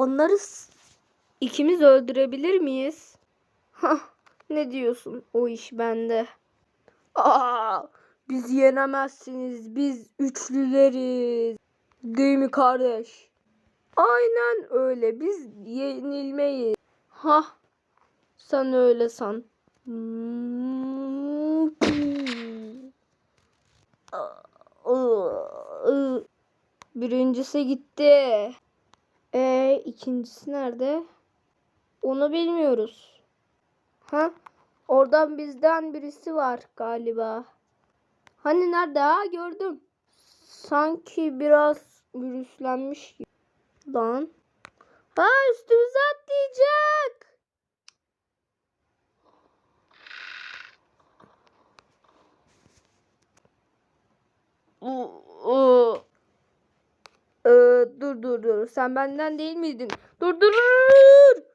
onları ikimiz öldürebilir miyiz? Hah, ne diyorsun? O iş bende. Aa, biz yenemezsiniz. Biz üçlüleriz. Değil mi kardeş? Aynen öyle. Biz yenilmeyiz. Ha, sen öyle san. Birincisi gitti. E ikincisi nerede? Onu bilmiyoruz. Ha? Oradan bizden birisi var galiba. Hani nerede ha gördüm. Sanki biraz virüslenmiş. Lan. Ha üstümüze atlayacak. U- Sen benden değil miydin? Dur dur. dur.